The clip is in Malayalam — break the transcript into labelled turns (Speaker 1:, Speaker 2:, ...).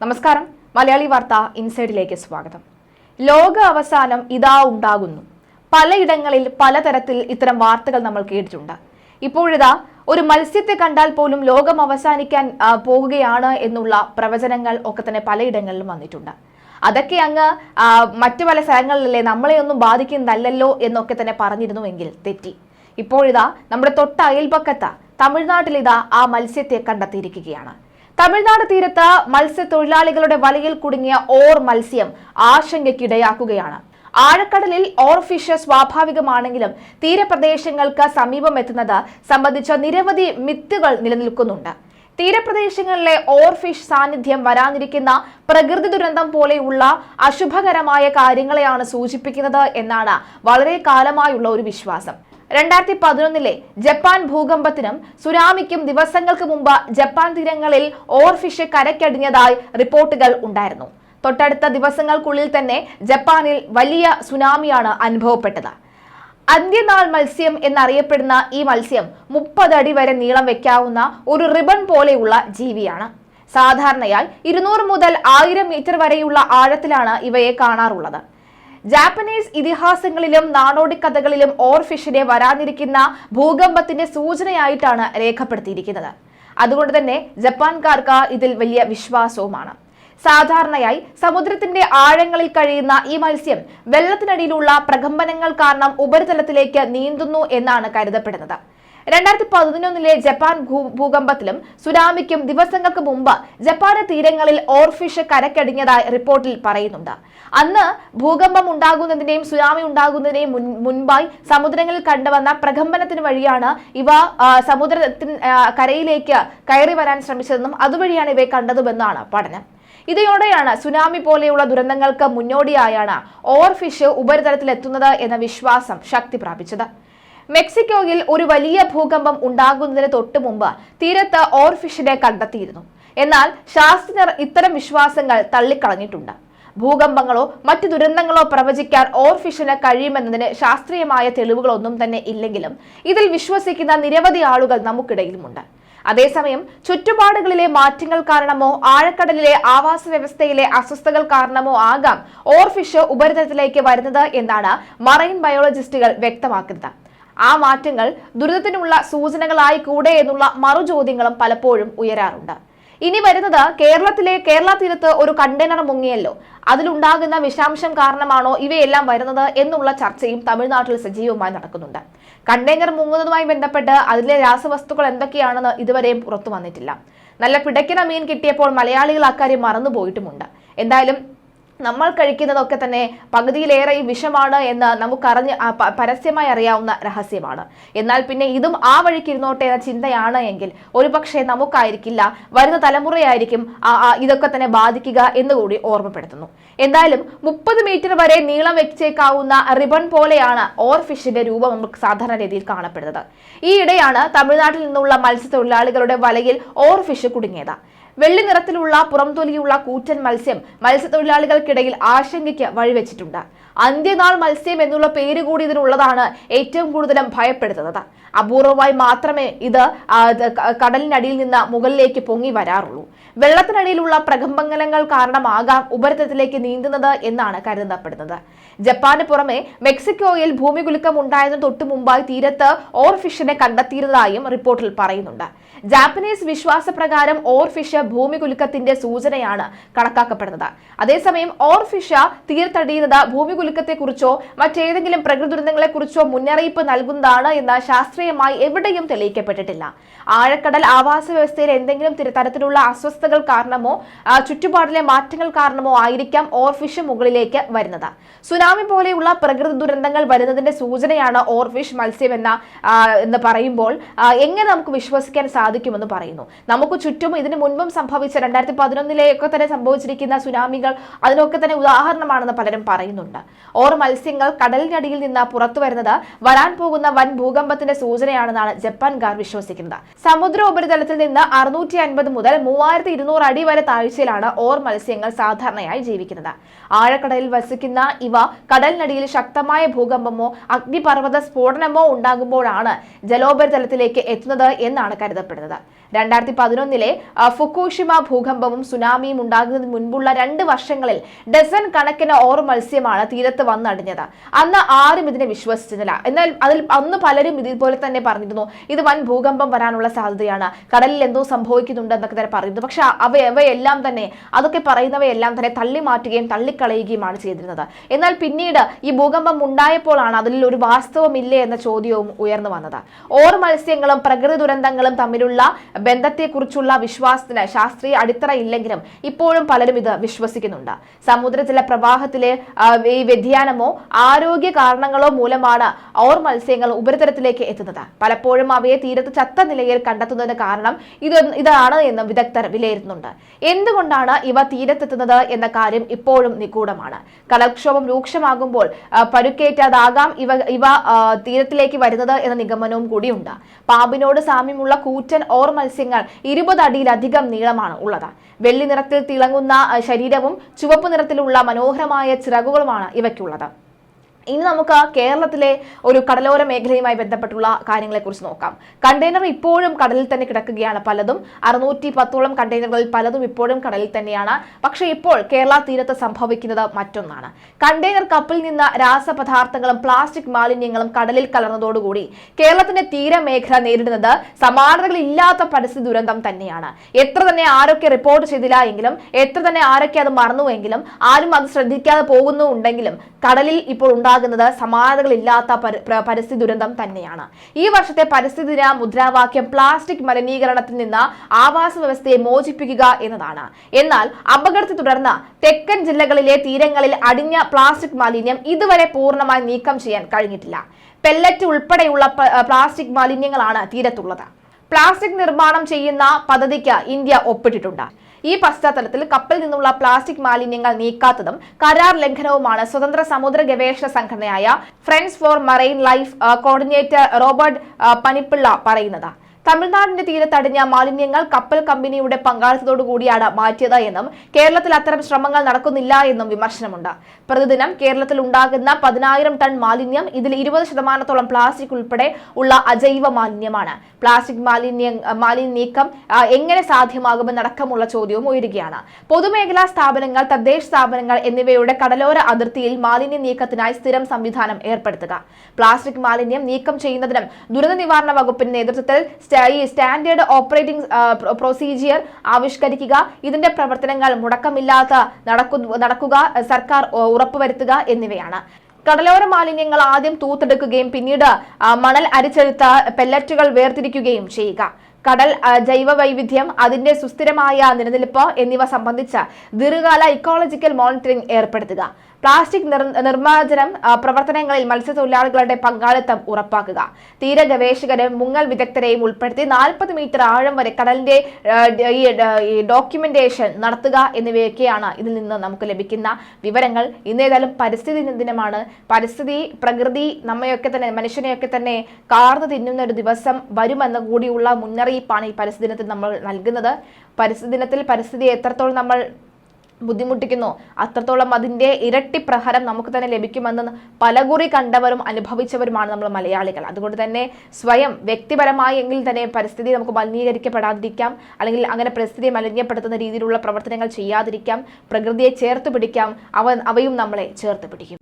Speaker 1: നമസ്കാരം. മലയാളി വാർത്ത ഇൻസൈഡിലേക്ക് സ്വാഗതം. ലോക അവസാനം ഇതാ ഉണ്ടാകുന്നു. പലയിടങ്ങളിൽ പലതരത്തിൽ ഇത്തരം വാർത്തകൾ നമ്മൾ കേട്ടിട്ടുണ്ട്. ഇപ്പോഴിതാ ഒരു മത്സ്യത്തെ കണ്ടാൽ പോലും ലോകം അവസാനിക്കാൻ പോവുകയാണ് എന്നുള്ള പ്രവചനങ്ങൾ ഒക്കെ തന്നെ പലയിടങ്ങളിലും വന്നിട്ടുണ്ട്. അതൊക്കെ അങ്ങ് മറ്റു പല സ്ഥലങ്ങളിലല്ലേ നമ്മളെ ഒന്നും ബാധിക്കുന്നതല്ലല്ലോ എന്നൊക്കെ തന്നെ പറഞ്ഞിരുന്നുവെങ്കിൽ തെറ്റി. ഇപ്പോഴിതാ നമ്മുടെ തൊട്ട അയൽപക്കത്ത തമിഴ്നാട്ടിലിതാ ആ മത്സ്യത്തെ കണ്ടെത്തിയിരിക്കുകയാണ്. തമിഴ്നാട് തീരത്ത് മത്സ്യത്തൊഴിലാളികളുടെ വലയിൽ കുടുങ്ങിയ ഓർ മത്സ്യം ആശങ്കയ്ക്കിടയാക്കുകയാണ്. ആഴക്കടലിൽ ഓർ ഫിഷ് സ്വാഭാവികമാണെങ്കിലും തീരപ്രദേശങ്ങൾക്ക് സമീപം എത്തുന്നത് സംബന്ധിച്ച നിരവധി മിത്തുകൾ നിലനിൽക്കുന്നുണ്ട്. തീരപ്രദേശങ്ങളിലെ ഓർ ഫിഷ് സാന്നിധ്യം വരാനിരിക്കുന്ന പ്രകൃതി ദുരന്തം പോലെയുള്ള അശുഭകരമായ കാര്യങ്ങളെയാണ് സൂചിപ്പിക്കുന്നത് എന്നാണ് വളരെ കാലമായുള്ള ഒരു വിശ്വാസം. രണ്ടായിരത്തി പതിനൊന്നിലെ ജപ്പാൻ ഭൂകമ്പത്തിനും സുനാമിക്കും ദിവസങ്ങൾക്ക് മുമ്പ് ജപ്പാൻ തീരങ്ങളിൽ ഓർഫിഷ് കരക്കടിഞ്ഞതായി റിപ്പോർട്ടുകൾ ഉണ്ടായിരുന്നു. തൊട്ടടുത്ത ദിവസങ്ങൾക്കുള്ളിൽ തന്നെ ജപ്പാനിൽ വലിയ സുനാമിയാണ് അനുഭവപ്പെട്ടത്. അന്ത്യനാൾ മത്സ്യം എന്നറിയപ്പെടുന്ന ഈ മത്സ്യം മുപ്പത് അടി വരെ നീളം വെക്കാവുന്ന ഒരു റിബൺ പോലെയുള്ള ജീവിയാണ്. സാധാരണയായി ഇരുന്നൂറ് മുതൽ ആയിരം മീറ്റർ വരെയുള്ള ആഴത്തിലാണ് ഇവയെ കാണാറുള്ളത്. ജാപ്പനീസ് ഇതിഹാസങ്ങളിലും നാടോടി കഥകളിലും ഓർഫിഷിനെ വരാനിരിക്കുന്ന ഭൂകമ്പത്തിന്റെ സൂചനയായിട്ടാണ് രേഖപ്പെടുത്തിയിരിക്കുന്നത്. അതുകൊണ്ട് തന്നെ ജപ്പാൻകാർക്ക് ഇതിൽ വലിയ വിശ്വാസവുമാണ്. സാധാരണയായി സമുദ്രത്തിന്റെ ആഴങ്ങളിൽ കഴിയുന്ന ഈ മത്സ്യം വെള്ളത്തിനടിയിലുള്ള പ്രകമ്പനങ്ങൾ കാരണം ഉപരിതലത്തിലേക്ക് നീന്തുന്നു എന്നാണ് കരുതപ്പെടുന്നത്. രണ്ടായിരത്തി പതിനൊന്നിലെ ജപ്പാൻ ഭൂകമ്പത്തിലും സുനാമിക്കും ദിവസങ്ങൾക്ക് മുമ്പ് ജപ്പാന്റെ തീരങ്ങളിൽ ഓർഫിഷ് കരക്കടിഞ്ഞതായി റിപ്പോർട്ടിൽ പറയുന്നുണ്ട്. അന്ന് ഭൂകമ്പം ഉണ്ടാകുന്നതിന്റെയും സുനാമി ഉണ്ടാകുന്നതിന്റെയും മുൻ- മുൻപായി സമുദ്രങ്ങളിൽ കണ്ടുവന്ന പ്രകമ്പനത്തിന് വഴിയാണ് ഇവ സമുദ്രത്തിന് കരയിലേക്ക് കയറി വരാൻ ശ്രമിച്ചതെന്നും അതുവഴിയാണ് ഇവയെ കണ്ടതുമെന്നാണ് പഠനം. ഇതോടെയാണ് സുനാമി പോലെയുള്ള ദുരന്തങ്ങൾക്ക് മുന്നോടിയായാണ് ഓർഫിഷ് ഉപരിതലത്തിലെത്തുന്നത് എന്ന വിശ്വാസം ശക്തി പ്രാപിച്ചത്. മെക്സിക്കോയിൽ ഒരു വലിയ ഭൂകമ്പം ഉണ്ടാകുന്നതിന് തൊട്ടു മുമ്പ് തീരത്ത് ഓർഫിഷിനെ കണ്ടെത്തിയിരുന്നു. എന്നാൽ ശാസ്ത്രജ്ഞർ ഇത്തരം വിശ്വാസങ്ങൾ തള്ളിക്കളഞ്ഞിട്ടുണ്ട്. ഭൂകമ്പങ്ങളോ മറ്റു ദുരന്തങ്ങളോ പ്രവചിക്കാൻ ഓർഫിഷന് കഴിയുമെന്നതിന് ശാസ്ത്രീയമായ തെളിവുകളൊന്നും തന്നെ ഇല്ലെങ്കിലും ഇതിൽ വിശ്വസിക്കുന്ന നിരവധി ആളുകൾ നമുക്കിടയിലുമുണ്ട്. അതേസമയം ചുറ്റുപാടുകളിലെ മാറ്റങ്ങൾ കാരണമോ ആഴക്കടലിലെ ആവാസ വ്യവസ്ഥയിലെ അസ്വസ്ഥകൾ കാരണമോ ആകാം ഓർഫിഷ് ഉപരിതലത്തിലേക്ക് വരുന്നത് എന്നാണ് മറൈൻ ബയോളജിസ്റ്റുകൾ വ്യക്തമാക്കുന്നത്. ആ മാറ്റങ്ങൾ ദുരിതത്തിനുള്ള സൂചനകളായി കൂടെ എന്നുള്ള മറുചോദ്യങ്ങളും പലപ്പോഴും ഉയരാറുണ്ട്. ഇനി വരുന്നത് കേരളത്തിലെ കേരള തീരത്ത് ഒരു കണ്ടെയ്നർ മുങ്ങിയല്ലോ. അതിലുണ്ടാകുന്ന വിഷാംശം കാരണമാണോ ഇവയെല്ലാം വരുന്നത് എന്നുള്ള ചർച്ചയും തമിഴ്നാട്ടിൽ സജീവമായി നടക്കുന്നുണ്ട്. കണ്ടെയ്നർ മുങ്ങുന്നതുമായി ബന്ധപ്പെട്ട് അതിലെ രാസവസ്തുക്കൾ എന്തൊക്കെയാണെന്ന് ഇതുവരെയും പുറത്തു വന്നിട്ടില്ല. നല്ല പിടയ്ക്കണ മീൻ കിട്ടിയപ്പോൾ മലയാളികൾ അക്കാര്യം മറന്നുപോയിട്ടുമുണ്ട്. എന്തായാലും നമ്മൾ കഴിക്കുന്നതൊക്കെ തന്നെ പകുതിയിലേറെ ഈ വിഷമാണ് എന്ന് നമുക്കറിഞ്ഞ് പരസ്യമായി അറിയാവുന്ന രഹസ്യമാണ്. എന്നാൽ പിന്നെ ഇതും ആ വഴിക്ക് ഇരുന്നോട്ടെ എന്ന ചിന്തയാണ് എങ്കിൽ ഒരുപക്ഷെ നമുക്കായിരിക്കില്ല വരുന്ന തലമുറയായിരിക്കും ഇതൊക്കെ തന്നെ ബാധിക്കുക എന്നുകൂടി ഓർമ്മപ്പെടുത്തുന്നു. എന്തായാലും മുപ്പത് മീറ്റർ വരെ നീളം വെച്ചേക്കാവുന്ന റിബൺ പോലെയാണ് ഓർ ഫിഷിന്റെ രൂപം നമുക്ക് സാധാരണ രീതിയിൽ കാണപ്പെടുന്നത്. ഈയിടെയാണ് തമിഴ്നാട്ടിൽ നിന്നുള്ള മത്സ്യത്തൊഴിലാളികളുടെ വലയിൽ ഓർ ഫിഷ് കുടുങ്ങിയത്. വെള്ളി നിറത്തിലുള്ള പുറംതൊലിയുള്ള കൂറ്റൻ മത്സ്യം മത്സ്യത്തൊഴിലാളികൾക്കിടയിൽ ആശങ്കയ്ക്ക് വഴിവെച്ചിട്ടുണ്ട്. അന്ത്യനാൾ മത്സ്യം എന്നുള്ള പേര് കൂടി ഇതിനുള്ളതാണ് ഏറ്റവും കൂടുതലും ഭയപ്പെടുത്തുന്നത്. അപൂർവമായി മാത്രമേ ഇത് കടലിനടിയിൽ നിന്ന് മുകളിലേക്ക് പൊങ്ങി വരാറുള്ളൂ. വെള്ളത്തിനടിയിലുള്ള പ്രകമ്പനങ്ങൾ കാരണമാകാം ഉപരിതലത്തിലേക്ക് നീന്തുന്നത് എന്നാണ് കരുതപ്പെടുന്നത്. ജപ്പാന് പുറമെ മെക്സിക്കോയിൽ ഭൂമികുലുക്കം ഉണ്ടായതിനു തൊട്ടു മുമ്പായി തീരത്ത് ഓർ ഫിഷിനെ കണ്ടെത്തിയിരുന്നതായും റിപ്പോർട്ടിൽ പറയുന്നുണ്ട്. ജാപ്പനീസ് വിശ്വാസപ്രകാരം ഓർ ഫിഷ് ഭൂമികുലുക്കത്തിന്റെ സൂചനയാണ് കണക്കാക്കപ്പെടുന്നത്. അതേസമയം ഓർ ഫിഷ് തീരത്തടിയുന്നത് ഭൂമികുലുക്കത്തെക്കുറിച്ചോ മറ്റേതെങ്കിലും പ്രകൃതി ദുരന്തങ്ങളെക്കുറിച്ചോ മുന്നറിയിപ്പ് നൽകുന്നതാണ് എന്ന് ശാസ്ത്രീയമായി എവിടെയും തെളിയിക്കപ്പെട്ടിട്ടില്ല. ആഴക്കടൽ ആവാസ വ്യവസ്ഥയിൽ എന്തെങ്കിലും തരത്തിലുള്ള അസ്വസ്ഥതകൾ കാരണമോ ചുറ്റുപാടിലെ മാറ്റങ്ങൾ കാരണമോ ആയിരിക്കാം ഓർഫിഷ് മുകളിലേക്ക് വരുന്നത്. സുനാമി പോലെയുള്ള പ്രകൃതി ദുരന്തങ്ങൾ വരുന്നതിന്റെ സൂചനയാണ് ഓർഫിഷ് മത്സ്യം എന്ന എന്ന് പറയുമ്പോൾ എങ്ങനെ നമുക്ക് വിശ്വസിക്കാൻ സാധിക്കുമെന്ന് പറയുന്നു. നമുക്ക് ചുറ്റും ഇതിനു മുൻപും സംഭവിച്ച രണ്ടായിരത്തി പതിനൊന്നിലെയൊക്കെ തന്നെ സംഭവിച്ചിരിക്കുന്ന സുനാമികൾ അതിനൊക്കെ തന്നെ ഉദാഹരണമാണെന്ന് പലരും പറയുന്നുണ്ട്. ഓർ മത്സ്യങ്ങൾ കടലിനടിയിൽ നിന്ന് പുറത്തു വരുന്നത് വരാൻ പോകുന്ന വൻ ഭൂകമ്പത്തിന്റെ സൂചനയാണെന്നാണ് ജപ്പാൻകാർ വിശ്വസിക്കുന്നത്. സമുദ്ര ഉപരിതലത്തിൽ നിന്ന് അറുന്നൂറ്റി അൻപത് മുതൽ മൂവായിരത്തി ഇരുന്നൂറ് അടി വരെ താഴ്ചയിലാണ് ഓർ മത്സ്യങ്ങൾ സാധാരണയായി ജീവിക്കുന്നത്. ആഴക്കടലിൽ വസിക്കുന്ന ഇവ കടലിനടിയിൽ ശക്തമായ ഭൂകമ്പമോ അഗ്നിപർവത സ്ഫോടനമോ ഉണ്ടാകുമ്പോഴാണ് ജലോപരിതലത്തിലേക്ക് എത്തുന്നത് എന്നാണ് കരുതപ്പെടുന്നത്. രണ്ടായിരത്തി പതിനൊന്നിലെ ഫുക്കൂഷിമ ഭൂകമ്പവും സുനാമിയും ഉണ്ടാകുന്നതിന് മുൻപുള്ള രണ്ട് വർഷങ്ങളിൽ ഡസൻ കണക്കിന് ഓർ മത്സ്യമാണ് തീരത്ത് വന്നടിഞ്ഞത്. അന്ന് ആരും ഇതിനെ വിശ്വസിച്ചിരുന്നില്ല. എന്നാൽ അതിൽ അന്ന് പലരും ഇതുപോലെ തന്നെ പറഞ്ഞിരുന്നു. ഇത് വൻ ഭൂകമ്പം വരാനുള്ള സാധ്യതയാണ്. കടലിൽ എന്തോ സംഭവിക്കുന്നുണ്ട് എന്നൊക്കെ തന്നെ പറയുന്നു പക്ഷെ അവ അവയെല്ലാം തന്നെ അതൊക്കെ പറയുന്നവയെല്ലാം തന്നെ തള്ളി മാറ്റുകയും തള്ളിക്കളയുകയുമാണ് ചെയ്തിരുന്നത്. എന്നാൽ പിന്നീട് ഈ ഭൂകമ്പം ഉണ്ടായപ്പോഴാണ് അതിൽ ഒരു വാസ്തവമില്ലേ എന്ന ചോദ്യവും ഉയർന്നു വന്നത്. ഓർ മത്സ്യങ്ങളും പ്രകൃതി ദുരന്തങ്ങളും തമ്മിലുള്ള ബന്ധത്തെക്കുറിച്ചുള്ള വിശ്വാസത്തിന് ശാസ്ത്രീയ അടിത്തറ ഇല്ലെങ്കിലും ഇപ്പോഴും പലരും ഇത് വിശ്വസിക്കുന്നുണ്ട്. സമുദ്രത്തിലെ പ്രവാഹത്തിലെ ഈ വ്യതിയാനമോ ആരോഗ്യ കാരണങ്ങളോ മൂലമാണ് ഓർ മത്സ്യങ്ങൾ ഉപരിതലത്തിലേക്ക് എത്തുന്നത്. പലപ്പോഴും അവയെ തീരത്ത് ചത്ത നിലയിൽ കണ്ടെത്തുന്നതിന് കാരണം ഇത് ഇതാണ് എന്ന് വിദഗ്ധർ വിലയിരുത്തുന്നുണ്ട്. എന്തുകൊണ്ടാണ് ഇവ തീരത്തെത്തുന്നത് എന്ന കാര്യം ഇപ്പോഴും നിഗൂഢമാണ്. കടൽക്ഷോഭം രൂക്ഷമാകുമ്പോൾ പരുക്കേറ്റാതാകാം ഇവ ഇവ തീരത്തിലേക്ക് വരുന്നത് എന്ന നിഗമനവും കൂടിയുണ്ട്. പാമ്പിനോട് സാമ്യമുള്ള കൂറ്റൻ ഓർ മത്സ്യങ്ങൾ ഇരുപത് അടിയിലധികം നീളമാണ് ഉള്ളത്. വെള്ളി നിറത്തിൽ തിളങ്ങുന്ന ശരീരവും ചുവപ്പ് നിറത്തിലുള്ള മനോഹരമായ ചിറകുകളുമാണ് ഇവയ്ക്കുള്ളത്. ഇനി നമുക്ക് കേരളത്തിലെ ഒരു കടലോര മേഖലയുമായി ബന്ധപ്പെട്ടുള്ള കാര്യങ്ങളെക്കുറിച്ച് നോക്കാം. കണ്ടെയ്നർ ഇപ്പോഴും കടലിൽ തന്നെ കിടക്കുകയാണ് പലതും. അറുന്നൂറ്റി പത്തോളം കണ്ടെയ്നറുകളിൽ പലതും ഇപ്പോഴും കടലിൽ തന്നെയാണ്. പക്ഷേ ഇപ്പോൾ കേരള തീരത്ത് സംഭവിക്കുന്നത് മറ്റൊന്നാണ്. കണ്ടെയ്നർ കപ്പിൽ നിന്ന് രാസപദാർത്ഥങ്ങളും പ്ലാസ്റ്റിക് മാലിന്യങ്ങളും കടലിൽ കലർന്നതോടുകൂടി കേരളത്തിന്റെ തീരമേഖല നേരിടുന്നത് സമാനതകളില്ലാത്ത പരിസ്ഥിതി ദുരന്തം തന്നെയാണ്. എത്ര തന്നെ ആരൊക്കെ റിപ്പോർട്ട് ചെയ്തില്ല എങ്കിലും എത്ര തന്നെ ആരൊക്കെ അത് മറന്നുവെങ്കിലും ആരും അത് ശ്രദ്ധിക്കാതെ പോകുന്നുണ്ടെങ്കിലും കടലിൽ ഇപ്പോൾ ഉണ്ടാകുന്നത് സമാനതകളില്ലാത്ത പരിസ്ഥിതി ദുരന്തം തന്നെയാണ്. ഈ വർഷത്തെ പരിസ്ഥിതി ദിന മുദ്രാവാക്യം പ്ലാസ്റ്റിക് മലിനീകരണത്തിൽ നിന്ന് ആവാസ വ്യവസ്ഥയെ മോചിപ്പിക്കുക എന്നതാണ്. എന്നാൽ അപകടത്തെ തുടർന്ന് തെക്കൻ ജില്ലകളിലെ തീരങ്ങളിൽ അടിഞ്ഞ പ്ലാസ്റ്റിക് മാലിന്യം ഇതുവരെ പൂർണമായി നീക്കം ചെയ്യാൻ കഴിഞ്ഞിട്ടില്ല. പെല്ലറ്റ് ഉൾപ്പെടെയുള്ള പ്ലാസ്റ്റിക് മാലിന്യങ്ങളാണ് തീരത്തുള്ളത്. പ്ലാസ്റ്റിക് നിർമ്മാണം ചെയ്യുന്ന പദ്ധതിക്ക് ഇന്ത്യ ഒപ്പിട്ടിട്ടുണ്ട്. ഈ പശ്ചാത്തലത്തിൽ കപ്പൽ നിന്നുള്ള പ്ലാസ്റ്റിക് മാലിന്യങ്ങൾ നീക്കാത്തതും കരാർ ലംഘനവുമാണ് സ്വതന്ത്ര സമുദ്ര ഗവേഷണ സംഘടനയായ friends for marine life coordinator Robert Panippilla പറയുന്നത്. തമിഴ്നാടിന്റെ തീരത്തടിഞ്ഞ മാലിന്യങ്ങൾ കപ്പൽ കമ്പനിയുടെ പങ്കാളിത്തത്തോടുകൂടിയാണ് മാറ്റിയത് എന്നും കേരളത്തിൽ അത്തരം ശ്രമങ്ങൾ നടക്കുന്നില്ല എന്നും വിമർശനമുണ്ട്. പ്രതിദിനം കേരളത്തിൽ ഉണ്ടാകുന്ന പതിനായിരം ടൺ മാലിന്യം ഇതിൽ ഇരുപത് ശതമാനത്തോളം പ്ലാസ്റ്റിക് ഉൾപ്പെടെ ഉള്ള അജൈവ മാലിന്യമാണ്. പ്ലാസ്റ്റിക് മാലിന്യ മാലിന്യ നീക്കം എങ്ങനെ സാധ്യമാകുമെന്നടക്കമുള്ള ചോദ്യവും ഉയരുകയാണ്. പൊതുമേഖലാ സ്ഥാപനങ്ങൾ തദ്ദേശ സ്ഥാപനങ്ങൾ എന്നിവയുടെ കടലോര അതിർത്തിയിൽ മാലിന്യ നീക്കത്തിനായി സ്ഥിരം സംവിധാനം ഏർപ്പെടുത്തുക. പ്ലാസ്റ്റിക് മാലിന്യം നീക്കം ചെയ്യുന്നതിനും ദുരന്ത നിവാരണ വകുപ്പിന്റെ നേതൃത്വത്തിൽ ഈ സ്റ്റാൻഡേർഡ് ഓപ്പറേറ്റിംഗ് പ്രൊസീജിയർ ആവിഷ്കരിക്കുക. ഇതിന്റെ പ്രവർത്തനങ്ങൾ മുടക്കമില്ലാത്ത നടക്കുക സർക്കാർ ഉറപ്പുവരുത്തുക എന്നിവയാണ്. കടലോര മാലിന്യങ്ങൾ ആദ്യം തൂത്തെടുക്കുകയും പിന്നീട് മണൽ അരിച്ചെടുത്ത പെല്ലറ്റുകൾ വേർതിരിക്കുകയും ചെയ്യുക. കടൽ ജൈവ വൈവിധ്യം അതിന്റെ സുസ്ഥിരമായ നിലനിൽപ്പ് എന്നിവ സംബന്ധിച്ച് ദീർഘകാല ഇക്കോളജിക്കൽ മോണിറ്ററിംഗ് ഏർപ്പെടുത്തുക. പ്ലാസ്റ്റിക് നിർ നിർമ്മാർജനം പ്രവർത്തനങ്ങളിൽ മത്സ്യത്തൊഴിലാളികളുടെ പങ്കാളിത്തം ഉറപ്പാക്കുക. തീര ഗവേഷകരും മുങ്ങൽ വിദഗ്ധരെയും ഉൾപ്പെടുത്തി നാൽപ്പത് മീറ്റർ ആഴം വരെ കടലിന്റെ ഡോക്യുമെന്റേഷൻ നടത്തുക എന്നിവയൊക്കെയാണ് ഇതിൽ നിന്ന് നമുക്ക് ലഭിക്കുന്ന വിവരങ്ങൾ. ഇന്നേതായാലും പരിസ്ഥിതി ദിനമാണ്. പരിസ്ഥിതി പ്രകൃതി നമ്മയൊക്കെ തന്നെ മനുഷ്യനെയൊക്കെ തന്നെ കാർന്നു തിന്നുന്ന ഒരു ദിവസം വരുമെന്ന കൂടിയുള്ള മുന്നറിയിപ്പാണ് ഈ പരിസ്ഥിതി ദിനത്തിൽ നമ്മൾ നൽകുന്നത്. പരിസ്ഥിതി ദിനത്തിൽ പരിസ്ഥിതി എത്രത്തോളം നമ്മൾ ബുദ്ധിമുട്ടിക്കുന്നു. അത്രത്തോളം അതിന്റെ ഇരട്ടി പ്രഹരം നമുക്ക് തന്നെ ലഭിക്കുമെന്ന് പലകുറി കണ്ടവരും അനുഭവിച്ചവരുമാണ് നമ്മൾ മലയാളികൾ. അതുകൊണ്ട് തന്നെ സ്വയം വ്യക്തിപരമായി എങ്കിൽ തന്നെ പരിസ്ഥിതി നമുക്ക് മലിനീകരിക്കപ്പെടാതിരിക്കാം. അല്ലെങ്കിൽ അങ്ങനെ പരിസ്ഥിതിയെ മലിനീയപ്പെടുത്തുന്ന രീതിയിലുള്ള പ്രവർത്തനങ്ങൾ ചെയ്യാതിരിക്കാം. പ്രകൃതിയെ ചേർത്ത് പിടിക്കാം. അവ അവയും നമ്മളെ ചേർത്ത് പിടിക്കും.